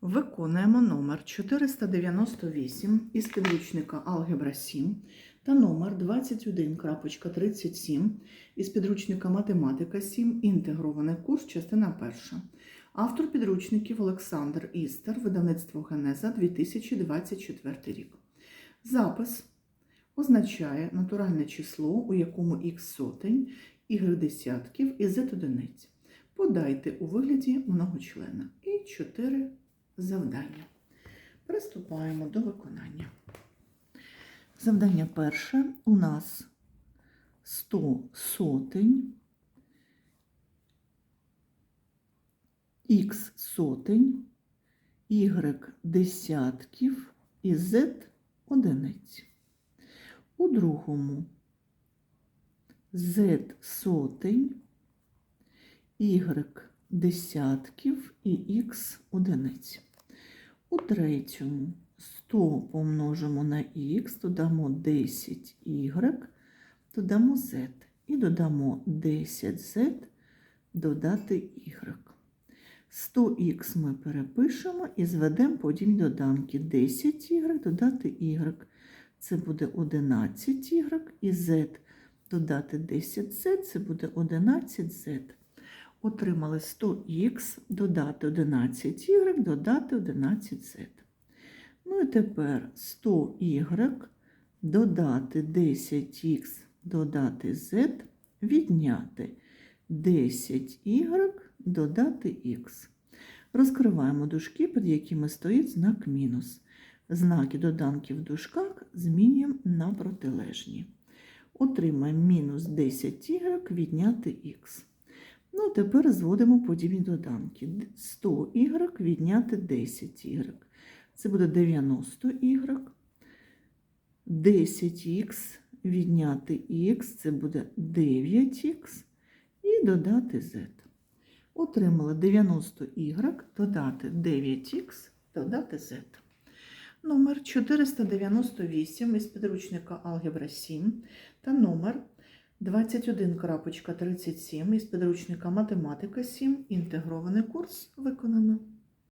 Виконуємо номер 498 із підручника Алгебра 7 та номер 21.37 із підручника Математика 7. Інтегрований курс, частина 1. Автор підручників Олександр Істер, видавництво Генеза 2024 рік. Запис означає натуральне число, у якому х сотень, y десятків і z одиниць. Подайте у вигляді многочлена. І 4 завдання. Приступаємо до виконання. Завдання перше у нас 100 сотень, х сотень, y десятків і z одиниць. У другому z сотень, y десятків і х одиниць. У третьому 100 помножимо на х, додамо 10y, додамо z і додамо 10z, додати y. 100х ми перепишемо і зведемо подібні доданки 10y, додати y. Це буде 11y і z додати 10z, це буде 11z. Отримали 100х, додати 11y, додати 11z. Ну і тепер 100y, додати 10х, додати z, відняти 10y, додати х. Розкриваємо дужки, під якими стоїть знак мінус. Знаки доданків в дужках змінюємо на протилежні. Отримаємо мінус 10y, відняти х. Ну, тепер зводимо подібні доданки. 100y відняти 10y. Це буде 90y. 10х відняти х, це буде 9х. І додати z. Отримали 90y, додати 9х, додати z. Номер 498 із підручника Алгебра 7 та номер 21.37 із підручника Математика 7. Інтегрований курс виконано.